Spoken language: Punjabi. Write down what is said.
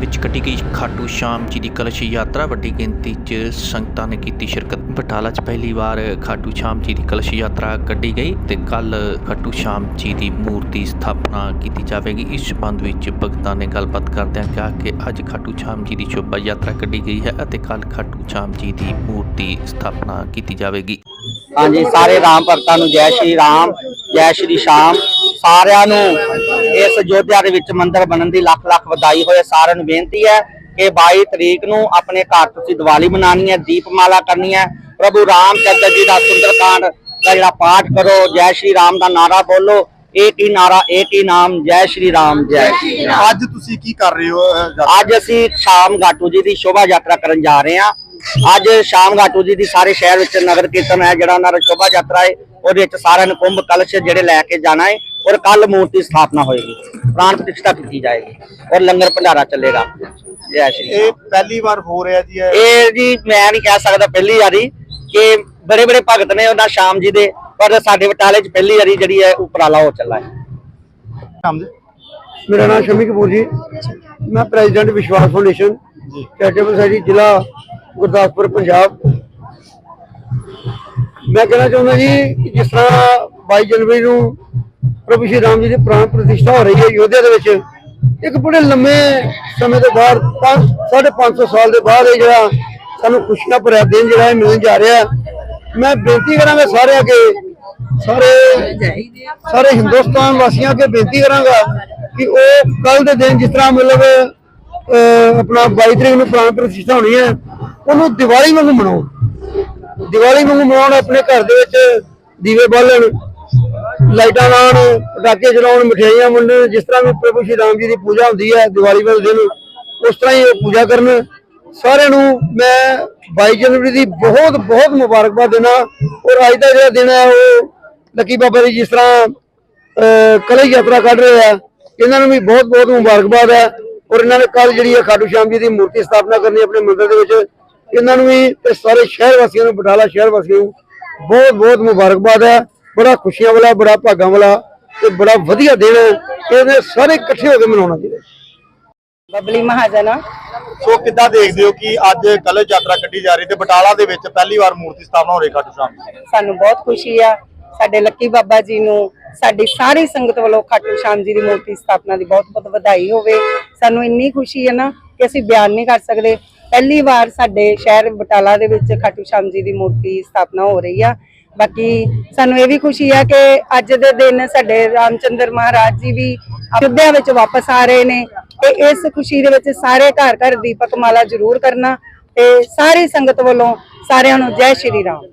ਵਿੱਚ ਕੱਢੀ ਗਈ ਖਾਟੂ ਸ਼ਾਮ ਜੀ ਦੀ ਕਲਸ਼ ਯਾਤਰਾ। ਵੱਡੀ ਗਿਣਤੀ 'ਚ ਸੰਗਤਾਂ ਨੇ ਕੀਤੀ ਸ਼ਿਰਕਤ। ਬਟਾਲਾ 'ਚ ਪਹਿਲੀ ਵਾਰ ਖਾਟੂ ਸ਼ਾਮ ਜੀ ਦੀ ਕਲਸ਼ ਯਾਤਰਾ ਕੱਢੀ ਗਈ ਤੇ ਕੱਲ ਖਾਟੂ ਸ਼ਾਮ ਜੀ ਦੀ ਮੂਰਤੀ ਸਥਾਪਨਾ ਕੀਤੀ ਜਾਵੇਗੀ। ਇਸ ਸੰਬੰਧ ਵਿੱਚ ਭਗਤਾਂ ਨੇ ਗੱਲਬਾਤ ਕਰਦਿਆਂ ਕਿਹਾ ਕਿ ਅੱਜ ਖਾਟੂ ਸ਼ਾਮ ਜੀ ਦੀ ਸ਼ੋਭਾ ਯਾਤਰਾ ਕੱਢੀ ਗਈ ਹੈ ਅਤੇ ਕੱਲ ਖਾਟੂ ਸ਼ਾਮ ਜੀ ਦੀ ਮੂਰਤੀ ਸਥਾਪਨਾ ਕੀਤੀ ਜਾਵੇਗੀ। ਹਾਂਜੀ, ਸਾਰੇ ਰਾਮ ਭਗਤਾਂ ਨੂੰ ਜੈ ਸ਼੍ਰੀ ਰਾਮ, ਜੈ ਸ਼੍ਰੀ ਸ਼ਾਮ, ਸਾਰਿਆਂ ਨੂੰ ਇਸ ਅਯੋਧਿਆ ਦੇ ਵਿੱਚ ਮੰਦਿਰ ਬਣਨ ਦੀ ਲੱਖ ਲੱਖ ਵਧਾਈ ਹੋਏ ਸਾਰਿਆਂ ਨੂੰ ਬੇਨਤੀ ਹੈ ਕਿ 22 ਤਰੀਕ ਨੂੰ ਆਪਣੇ ਘਰ ਤੁਸੀਂ ਦੀਵਾਲੀ ਮਨਾਉਣੀ ਹੈ ਦੀਪਮਾਲਾ ਕਰਨੀ ਹੈ। ਪ੍ਰਭੂ ਰਾਮ ਚੰਦਰ ਜੀ ਦਾ ਸੁੰਦਰਕਾਂਡ ਦਾ ਜਿਹੜਾ ਪਾਠ ਕਰੋ ਜੈ ਸ਼੍ਰੀ ਰਾਮ ਦਾ ਨਾਰਾ ਬੋਲੋ। ਏਕ ਹੀ ਨਾਰਾ ਏਕ ਹੀ ਨਾਮ? ਜੈ ਸ਼੍ਰੀ ਰਾਮ ਜੈ ਅੱਜ ਤੁਸੀਂ ਕੀ ਕਰ ਰਹੇ ਹੋ? ਅੱਜ ਅਸੀਂ ਸ਼ਾਮ ਘਾਟੂ ਜੀ ਦੀ ਸ਼ੋਭਾ ਯਾਤਰਾ ਕਰਨ ਜਾ ਰਹੇ ਹਾਂ। ਅੱਜ ਸ਼ਾਮ ਘਾਟੂ ਜੀ ਦੀ ਸਾਰੇ ਸ਼ਹਿਰ ਵਿੱਚ ਨਗਰ ਕੀਰਤਨ ਹੈ ਜਿਹੜਾ ਉਹਨਾਂ ਦਾ ਸ਼ੋਭਾ ਯਾਤਰਾ ਹੈ ਉਹਦੇ ਵਿੱਚ ਸਾਰਿਆਂ ਨੂੰ ਕੁੰਭ ਕਲਸ਼ ਜਿਹੜੇ ਲੈ ਕੇ ਜਾਣਾ ਹੈ। ਔਰ ਕੱਲ ਮੂਰਤੀ ਸਥਾਪਨਾ ਹੋਏਗੀ। ਪ੍ਰਾਣ ਪ੍ਰਤਿਸ਼ਠਾ ਕੀਤੀ ਜਾਏਗੀ ਔਰ ਲੰਗਰ ਭੰਡਾਰਾ ਚੱਲੇਗਾ। ਜੈ ਸ਼੍ਰੀ ਰਾਮ। ਇਹ ਪਹਿਲੀ ਵਾਰ ਹੋ ਰਿਹਾ ਜੀ ਇਹ? ਇਹ ਜੀ ਮੈਂ ਨਹੀਂ ਕਹਿ ਸਕਦਾ ਪਹਿਲੀ ਵਾਰੀ ਕਿ ਬੜੇ ਬੜੇ ਭਗਤ ਨੇ ਉਹਨਾਂ ਸ਼ਾਮ ਜੀ ਦੇ ਪਰ ਸਾਡੇ ਬਟਾਲੇ 'ਚ ਪਹਿਲੀ ਵਾਰੀ ਜਿਹੜੀ ਹੈ ਉਪਰਾਲਾ ਹੋ ਚੱਲਾ ਹੈ। ਨਾਮ ਜੀ। ਮੇਰਾ ਨਾਮ ਸ਼ਮੀ ਕਪੂਰ ਜੀ। ਮੈਂ ਪ੍ਰੈਜ਼ੀਡੈਂਟ ਵਿਸ਼ਵਾਸ ਫਾਊਂਡੇਸ਼ਨ ਜੀ। ਚੈਰੀਟੇਬਲ ਸੋਸਾਇਟੀ ਜ਼ਿਲ੍ਹਾ ਗੁਰਦਾਸਪੁਰ ਪੰਜਾਬ। ਮੈਂ ਕਹਿਣਾ ਚਾਹੁੰਦਾ ਜੀ ਕਿ ਜਿਸ ਤਰ੍ਹਾਂ 22 ਜਨਵਰੀ ਨੂੰ ਪ੍ਰਭੂ ਸ਼੍ਰੀ ਰਾਮ ਜੀ ਦੀ ਪ੍ਰਾਣ ਪ੍ਰਤਿਸ਼ਠਾ ਹੋ ਰਹੀ ਹੈ ਯੋਧਿਆ ਦੇ ਵਿੱਚ। ਇੱਕ ਬੜੇ ਲੰਮੇ ਸਮੇਂ ਤੋਂ ਬਾਅਦ 550 ਸਾਲ ਦੇ ਬਾਅਦ ਇਹ ਜਿਹੜਾ ਸਾਨੂੰ ਖੁਸ਼ੀਆਂ ਭਰਿਆ ਦਿਨ ਜਿਹੜਾ ਇਹ ਮਿਲਣ ਜਾ ਰਿਹਾ। ਮੈਂ ਬੇਨਤੀ ਕਰਾਂਗਾ ਸਾਰਿਆਂ ਅੱਗੇ ਸਾਰੇ ਸਾਰੇ ਹਿੰਦੁਸਤਾਨ ਵਾਸੀਆਂ ਅੱਗੇ ਬੇਨਤੀ ਕਰਾਂਗਾ ਕਿ ਉਹ ਕੱਲ ਦੇ ਦਿਨ ਜਿਸ ਤਰ੍ਹਾਂ ਮਤਲਬ ਅਹ, ਆਪਣਾ 22 ਤਰੀਕ ਨੂੰ ਪ੍ਰਾਣ ਪ੍ਰਤਿਸ਼ਠਾ ਹੋਣੀ ਹੈ ਉਹਨੂੰ ਦੀਵਾਲੀ ਵਾਂਗੂ ਮਨਾਓ। ਦੀਵਾਲੀ ਵਾਂਗੂ ਮਨਾਉਣ ਆਪਣੇ ਘਰ ਦੇ ਵਿੱਚ ਦੀਵੇ ਬਾਲਣ ਲਾਈਟਾਂ ਲਾਉਣ ਪਟਾਕੇ ਚਲਾਉਣ ਮਠਿਆਈਆਂ ਵੰਡਣ ਜਿਸ ਤਰ੍ਹਾਂ ਵੀ ਪ੍ਰਭੂ ਸ਼੍ਰੀ ਰਾਮ ਜੀ ਦੀ ਪੂਜਾ ਹੁੰਦੀ ਹੈ ਦੀਵਾਲੀ ਵਾਲੇ ਦਿਨ ਉਸ ਤਰ੍ਹਾਂ ਹੀ ਉਹ ਪੂਜਾ ਕਰਨ। ਸਾਰਿਆਂ ਨੂੰ ਮੈਂ 22 ਜਨਵਰੀ ਦੀ ਬਹੁਤ ਬਹੁਤ ਮੁਬਾਰਕਬਾਦ ਦੇਣਾ ਔਰ ਅੱਜ ਦਾ ਜਿਹੜਾ ਦਿਨ ਹੈ ਉਹ ਲੱਕੀ ਬਾਬਾ ਦੀ ਜਿਸ ਤਰ੍ਹਾਂ ਅਹ, ਯਾਤਰਾ ਕੱਢ ਰਹੇ ਆ ਇਹਨਾਂ ਨੂੰ ਵੀ ਬਹੁਤ ਬਹੁਤ ਮੁਬਾਰਕਬਾਦ ਹੈ। ਔਰ ਇਹਨਾਂ ਨੇ ਕੱਲ ਜਿਹੜੀ ਹੈ ਖਾਟੂ ਸ਼ਾਮ ਜੀ ਦੀ ਮੂਰਤੀ ਸਥਾਪਨਾ ਕਰਨੀ ਆਪਣੇ ਮੰਦਿਰ ਦੇ ਵਿੱਚ। ਇਹਨਾਂ ਨੂੰ ਵੀ ਤੇ ਸਾਰੇ ਸ਼ਹਿਰ ਵਾਸੀਆਂ ਨੂੰ ਬਟਾਲਾ ਸ਼ਹਿਰ ਵਾਸੀਆਂ ਨੂੰ ਬਹੁਤ ਬਹੁਤ ਮੁਬਾਰਕਬਾਦ ਹੈ। ਬੜਾ ਖੁਸ਼ੀਆਂ ਵਾਲਾ ਬੜਾ ਭਾਗਾਂ ਵਾਲਾ ਤੇ ਬੜਾ ਵਧੀਆ ਦਿਨ ਹੈ ਇਹਨੇ ਸਾਰੇ ਇਕੱਠੇ ਹੋ ਕੇ ਮਨਾਉਣਾ ਚਾਹੀਦਾ ਬਬਲੀ ਮਹਾਜਨ। ਸੋ ਕਿੱਦਾਂ ਦੇਖਦੇ ਹੋ ਕਿ ਅੱਜ ਕਲਸ਼ ਯਾਤਰਾ ਕੱਢੀ ਜਾ ਰਹੀ ਤੇ ਬਟਾਲਾ ਦੇ ਵਿੱਚ ਪਹਿਲੀ ਵਾਰ ਮੂਰਤੀ ਸਥਾਪਨਾ ਹੋ ਰਹੀ ਖਾਟੂ ਸ਼ਾਮ ਦੀ। ਸਾਨੂੰ ਬਹੁਤ ਖੁਸ਼ੀ ਆ ਸਾਡੇ ਲੱਕੀ ਬਾਬਾ ਜੀ ਨੂੰ ਸਾਡੀ ਸਾਰੀ ਸੰਗਤ ਵੱਲੋਂ ਖਾਟੂ ਸ਼ਾਮ ਜੀ ਦੀ ਮੂਰਤੀ ਸਥਾਪਨਾ ਦੀ ਬਹੁਤ ਬਹੁਤ ਵਧਾਈ ਹੋਵੇ ਸਾਨੂੰ ਇੰਨੀ ਖੁਸ਼ੀ ਹੈ ਨਾ ਕਿ ਅਸੀਂ ਬਿਆਨ ਨਹੀਂ ਕਰ ਸਕਦੇ ਪਹਿਲੀ ਵਾਰ ਸਾਡੇ ਸ਼ਹਿਰ ਬਟਾਲਾ ਦੇ ਵਿੱਚ ਖਾਟੂ ਸ਼ਾਮ ਜੀ ਦੀ ਮੂਰਤੀ ਸਥਾਪਨਾ ਹੋ ਰਹੀ ਆ ਬਾਕੀ ਸਾਨੂੰ ਇਹ ਵੀ ਖੁਸ਼ੀ ਹੈ ਕਿ ਅੱਜ ਦੇ ਦਿਨ ਸਾਡੇ ਰਾਮਚੰਦਰ ਮਹਾਰਾਜ ਜੀ ਵੀ ਅਯੁੱਧਿਆ ਵਿੱਚ ਵਾਪਸ ਆ ਰਹੇ ਨੇ ਤੇ ਇਸ ਖੁਸ਼ੀ ਦੇ ਵਿੱਚ ਸਾਰੇ ਘਰ ਘਰ ਦੀਪਕ ਮਾਲਾ ਜ਼ਰੂਰ ਕਰਨਾ ਤੇ ਸਾਰੀ ਸੰਗਤ ਵੱਲੋਂ ਸਾਰਿਆਂ ਨੂੰ ਜੈ ਸ਼੍ਰੀ ਰਾਮ।